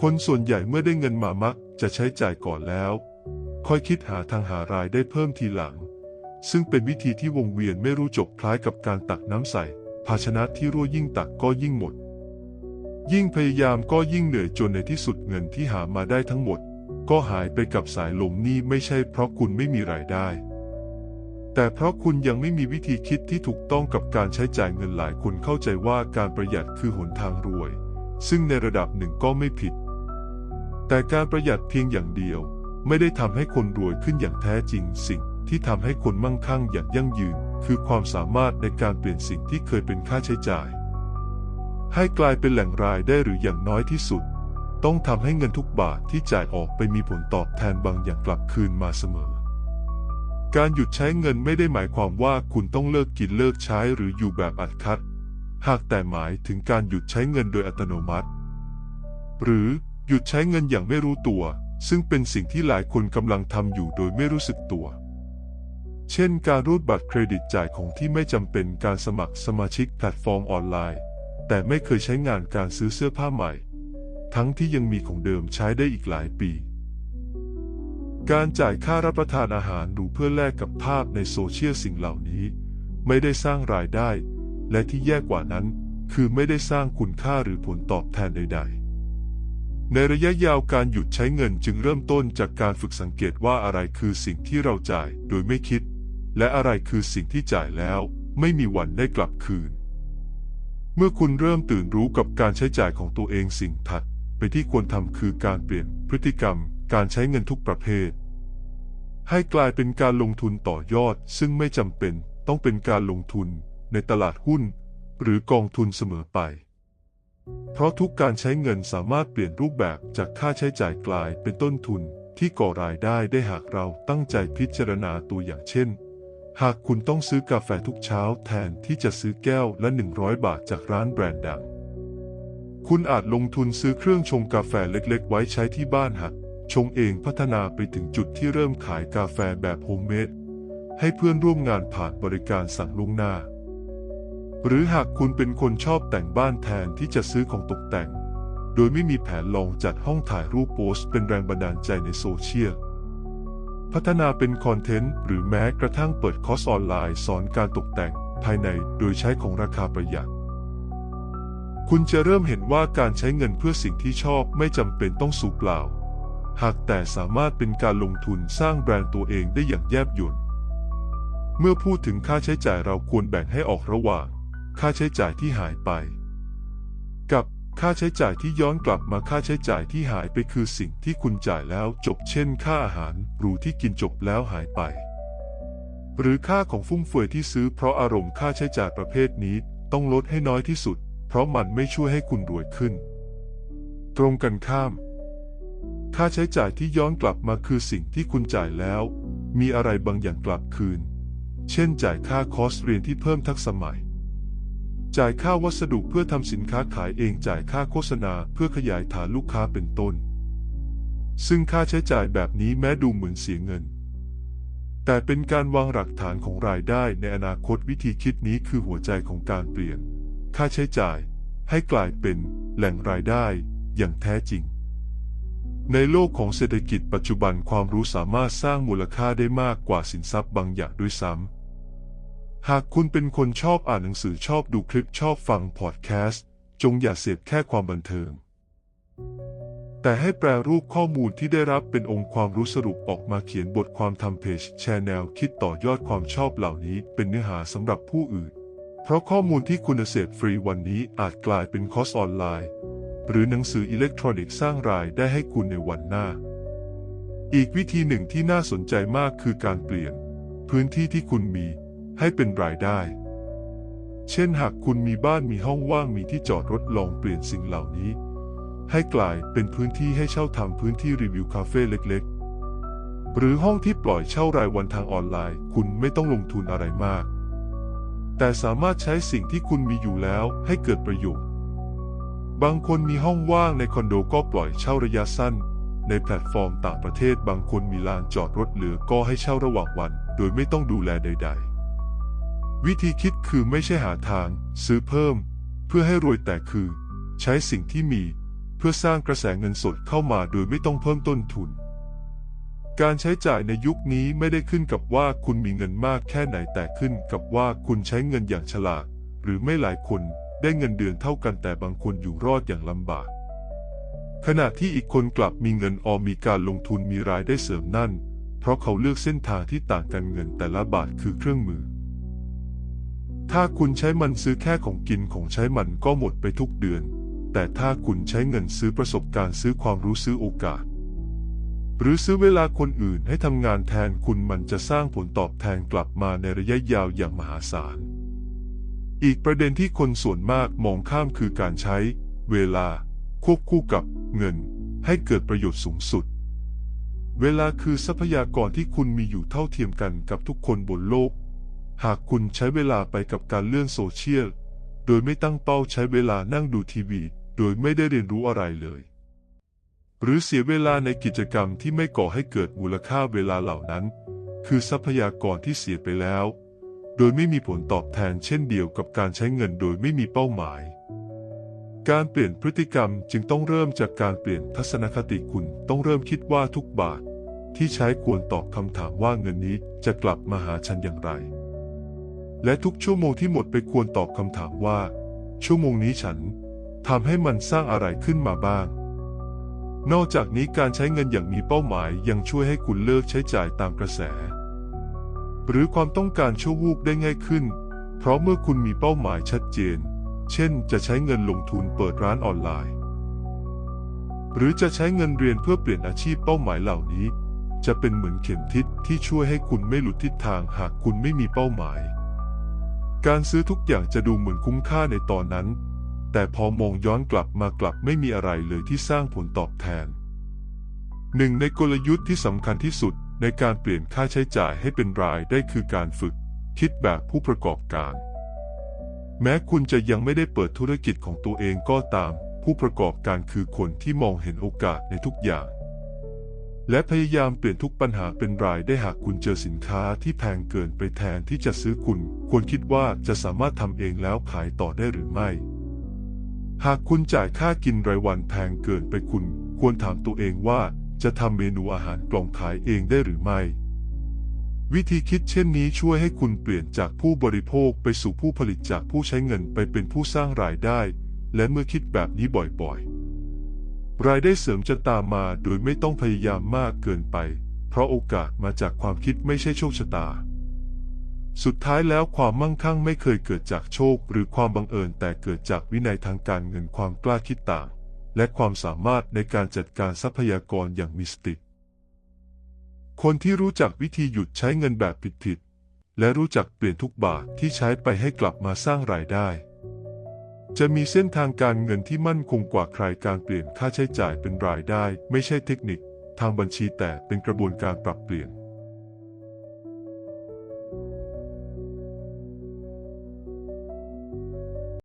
คนส่วนใหญ่เมื่อได้เงินมามักจะใช้จ่ายก่อนแล้ว ค่อยคิดหาทางหารายได้เพิ่มทีหลัง ซึ่งเป็นวิธีที่วงเวียนไม่รู้จบคล้ายกับการตักน้ำใส่ ภาชนะที่รั่วยิ่งตักก็ยิ่งหมด ยิ่งพยายามก็ยิ่งเหนื่อยจนในที่สุดเงินที่หามาได้ทั้งหมด ก็หายไปกับสายลมนี่ไม่ใช่เพราะคุณไม่มีรายได้ แต่เพราะคุณยังไม่มีวิธีคิดที่ถูกต้องกับการใช้จ่ายเงินหลายคนเข้าใจว่าการประหยัดคือหนทางรวย ซึ่งในระดับหนึ่งก็ไม่ผิด แต่การประหยัดเพียงอย่างเดียว ไม่ได้ทำให้คนรวยขึ้นอย่างแท้จริง สิ่งที่ทำให้คนมั่งคั่งอย่างยั่งยืน คือความสามารถในการเปลี่ยนสิ่งที่เคยเป็นค่าใช้จ่าย ให้กลายเป็นแหล่งรายได้หรืออย่างน้อยที่สุด ต้องทำให้เงินทุกบาทที่จ่ายออกไปมีผลตอบแทนบางอย่างกลับคืนมาเสมอ การหยุดใช้เงินไม่ได้หมายความว่าคุณต้องเลิกกินเลิกใช้หรืออยู่แบบอัดคัด หากแต่หมายถึงการหยุดใช้เงินโดยอัตโนมัติ หรือหยุดใช้เงินอย่างไม่รู้ตัว ซึ่งเป็นสิ่งที่หลายคนกำลังทำอยู่โดยไม่รู้สึกตัว เช่น การรูดบัตรเครดิตจ่ายของที่ไม่จำเป็นการสมัครสมาชิกแพลตฟอร์มออนไลน์ แต่ไม่เคยใช้งานการซื้อเสื้อผ้าใหม่ ทั้งที่ยังมีของเดิมใช้ได้อีกหลายปี การจ่ายค่ารับประทานอาหารหรูเพื่อแลกกับภาพในโซเชียลสิ่งเหล่านี้ ไม่ได้สร้างรายได้ และที่แย่กว่านั้น คือไม่ได้สร้างคุณค่าหรือผลตอบแทนใด ๆ ในระยะยาวการหยุดใช้เงินจึงเริ่มต้นจากการฝึกสังเกตว่าอะไรคือสิ่งที่เราจ่ายโดยไม่คิด และอะไรคือสิ่งที่จ่ายแล้ว ไม่มีวันได้กลับคืน เมื่อคุณเริ่มตื่นรู้กับการใช้จ่ายของตัวเองสิ่งถัดไปที่ควรทำคือการเปลี่ยนพฤติกรรม การใช้เงินทุกประเภท ให้กลายเป็นการลงทุนต่อยอด ซึ่งไม่จำเป็นต้องเป็นการลงทุนในตลาดหุ้น หรือกองทุนเสมอไป เพราะทุกการใช้เงินสามารถเปลี่ยนรูปแบบจากค่าใช้จ่ายกลายเป็นต้นทุนที่ก่อรายได้ได้หากเราตั้งใจพิจารณาตัวอย่างเช่น หากคุณต้องซื้อกาแฟทุกเช้าแทนที่จะซื้อแก้วละ 100 บาทจากร้านแบรนด์ดัง คุณอาจลงทุนซื้อเครื่องชงกาแฟเล็กๆ ไว้ใช้ที่บ้านหัด ชงเองพัฒนาไปถึงจุดที่เริ่มขายกาแฟแบบโฮมเมดให้เพื่อนร่วมงานผ่านบริการสั่งล่วงหน้า หรือหากคุณเป็นคนชอบแต่งบ้านแทนที่จะซื้อของตกแต่ง โดยไม่มีแผนลองจัดห้องถ่ายรูปโพสต์เป็นแรงบันดาลใจในโซเชียล พัฒนาเป็นคอนเทนต์หรือแม้กระทั่งเปิดคอร์สออนไลน์สอนการตกแต่งภายในโดยใช้ของราคาประหยัด คุณจะเริ่มเห็นว่าการใช้เงินเพื่อสิ่งที่ชอบไม่จำเป็นต้องสูญเปล่า หากแต่สามารถเป็นการลงทุนสร้างแบรนด์ตัวเองได้อย่างแยบยลเมื่อพูดถึงค่าใช้จ่ายเราควรแบ่งให้ออกระหว่าง ค่าใช้จ่ายที่หายไป กับค่าใช้จ่ายที่ย้อนกลับมาค่าใช้จ่ายที่หายไปคือสิ่งที่คุณจ่ายแล้วจบเช่น ค่าอาหารหรูที่กินจบแล้วหายไป หรือค่าของฟุ่มเฟือยที่ซื้อเพราะอารมณ์ค่าใช้จ่ายประเภทนี้ต้องลดให้น้อยที่สุด เพราะมันไม่ช่วยให้คุณรวยขึ้น ตรงกันข้าม ค่าใช้จ่ายที่ย้อนกลับมาคือสิ่งที่คุณจ่ายแล้ว มีอะไรบางอย่างกลับคืน เช่นจ่ายค่าคอร์สเรียนที่เพิ่มทักษะใหม่จ่ายค่าวัสดุเพื่อทำสินค้าขายเองจ่ายค่าโฆษณาเพื่อขยายฐานลูกค้าเป็นต้น ซึ่งค่าใช้จ่ายแบบนี้แม้ดูเหมือนเสียเงิน แต่เป็นการวางหลักฐานของรายได้ในอนาคตวิธีคิดนี้คือหัวใจของการเปลี่ยน ค่าใช้จ่ายให้กลายเป็นแหล่งรายได้อย่างแท้จริง ในโลกของเศรษฐกิจปัจจุบันความรู้สามารถสร้างมูลค่าได้มากกว่าสินทรัพย์บางอย่างด้วยซ้ำ หากคุณเป็นคนชอบอ่านหนังสือชอบดูคลิปชอบฟังพอดแคสต์ จงอย่าเสพแค่ความบันเทิง แต่ให้แปลรูปข้อมูลที่ได้รับเป็นองค์ความรู้สรุปออกมาเขียนบทความทำเพจแชร์แนวคิดต่อยอดความชอบเหล่านี้เป็นเนื้อหาสำหรับผู้อื่น เพราะข้อมูลที่คุณเสพฟรีวันนี้อาจกลายเป็นคอร์สออนไลน์ หรือหนังสืออิเล็กทรอนิกส์สร้างรายได้ให้คุณในวันหน้า อีกวิธีหนึ่งที่น่าสนใจมากคือการเปลี่ยน พื้นที่ที่คุณมีให้เป็นรายได้ เช่นหากคุณมีบ้านมีห้องว่างมีที่จอดรถลองเปลี่ยนสิ่งเหล่านี้ ให้กลายเป็นพื้นที่ให้เช่าทำพื้นที่รีวิวคาเฟ่เล็กๆ หรือห้องที่ปล่อยเช่ารายวันทางออนไลน์ คุณไม่ต้องลงทุนอะไรมาก แต่สามารถใช้สิ่งที่คุณมีอยู่แล้วให้เกิดประโยชน์ บางคนมีห้องว่างในคอนโดก็ปล่อยเช่าระยะสั้น ในแพลตฟอร์มต่างประเทศบางคนมีลานจอดรถเหลือก็ให้เช่าระหว่างวัน โดยไม่ต้องดูแลใด ๆ วิธีคิดคือไม่ใช่หาทาง ซื้อเพิ่ม เพื่อให้รวยแต่คือ ใช้สิ่งที่มี เพื่อสร้างกระแสเงินสดเข้ามาโดยไม่ต้องเพิ่มต้นทุน การใช้จ่ายในยุคนี้ไม่ได้ขึ้นกับว่าคุณมีเงินมากแค่ไหนแต่ขึ้นกับว่าคุณใช้เงินอย่างฉลาด หรือไม่หลายคน ได้เงินเดือนเท่ากันแต่บางคนอยู่รอดอย่างลำบาก ขณะที่อีกคนกลับมีเงินออมมีการลงทุนมีรายได้เสริมนั่น เพราะเขาเลือกเส้นทางที่ต่างกันเงินแต่ละบาทคือเครื่องมือ ถ้าคุณใช้มันซื้อแค่ของกินของใช้มันก็หมดไปทุกเดือน แต่ถ้าคุณใช้เงินซื้อประสบการณ์ซื้อความรู้ซื้อโอกาสหรือซื้อเวลาคนอื่นให้ทำงานแทนคุณมันจะสร้างผลตอบแทนกลับมาในระยะยาวอย่างมหาศาล อีกประเด็นที่คนส่วนมากมองข้ามคือการใช้ เวลา ควบคู่กับเงิน ให้เกิดประโยชน์สูงสุด เวลาคือทรัพยากรที่คุณมีอยู่เท่าเทียมกันกับทุกคนบนโลก หากคุณใช้เวลาไปกับการเลื่อนโซเชียล โดยไม่ตั้งเป้าใช้เวลานั่งดูทีวี โดยไม่ได้เรียนรู้อะไรเลย หรือเสียเวลาในกิจกรรมที่ไม่ก่อให้เกิดมูลค่าเวลาเหล่านั้น คือทรัพยากรที่เสียไปแล้ว โดยไม่มีผลตอบแทนเช่นเดียวกับการใช้เงินโดยไม่มีเป้าหมาย การเปลี่ยนพฤติกรรมจึงต้องเริ่มจากการเปลี่ยนทัศนคติคุณต้องเริ่มคิดว่าทุกบาท ที่ใช้ควรตอบคำถามว่าเงินนี้จะกลับมาหาฉันอย่างไร และทุกชั่วโมงที่หมดไปควรตอบคำถามว่า ชั่วโมงนี้ฉันทำให้มันสร้างอะไรขึ้นมาบ้างนอกจากนี้การใช้เงินอย่างมีเป้าหมายยังช่วยให้คุณเลิกใช้จ่ายตามกระแส หรือความต้องการชั่ววูบได้ง่ายขึ้น เพราะเมื่อคุณมีเป้าหมายชัดเจน เช่น จะใช้เงินลงทุนเปิดร้านออนไลน์ หรือจะใช้เงินเรียนเพื่อเปลี่ยนอาชีพเป้าหมายเหล่านี้ จะเป็นเหมือนเข็มทิศที่ช่วยให้คุณไม่หลุดทิศทางหากคุณไม่มีเป้าหมาย การซื้อทุกอย่างจะดูเหมือนคุ้มค่าในตอนนั้น แต่พอมองย้อนกลับมากลับไม่มีอะไรเลยที่สร้างผลตอบแทนหนึ่งในกลยุทธ์ที่สำคัญที่สุด ในการเปลี่ยนค่าใช้จ่ายให้เป็นรายได้คือการฝึก คิดแบบผู้ประกอบการ แม้คุณจะยังไม่ได้เปิดธุรกิจของตัวเองก็ตาม ผู้ประกอบการคือคนที่มองเห็นโอกาสในทุกอย่าง และพยายามเปลี่ยนทุกปัญหาเป็นรายได้หากคุณเจอสินค้าที่แพงเกินไปแทนที่จะซื้อคุณ ควรคิดว่าจะสามารถทำเองแล้วขายต่อได้หรือไม่ หากคุณจ่ายค่ากินรายวันแพงเกินไปคุณ ควรถามตัวเองว่า จะทำเมนูอาหารกล่องขายเองได้หรือไม่ วิธีคิดเช่นนี้ช่วยให้คุณเปลี่ยนจากผู้บริโภคไปสู่ผู้ผลิตจากผู้ใช้เงินไปเป็นผู้สร้างรายได้ และเมื่อคิดแบบนี้บ่อยๆ รายได้เสริมจะตามมาโดยไม่ต้องพยายามมากเกินไป เพราะโอกาสมาจากความคิดไม่ใช่โชคชะตาสุดท้ายแล้วความมั่งคั่งไม่เคยเกิดจากโชค หรือความบังเอิญแต่เกิดจากวินัยทางการเงินความกล้าคิดต่าง และความสามารถในการจัดการทรัพยากรอย่างมีสติ คนที่รู้จักวิธีหยุดใช้เงินแบบผิดๆและรู้จักเปลี่ยนทุกบาทที่ใช้ไปให้กลับมาสร้างรายได้ จะมีเส้นทางการเงินที่มั่นคงกว่าใครการเปลี่ยนค่าใช้จ่ายเป็นรายได้ ไม่ใช่เทคนิค ทางบัญชีแต่เป็นกระบวนการปรับเปลี่ยน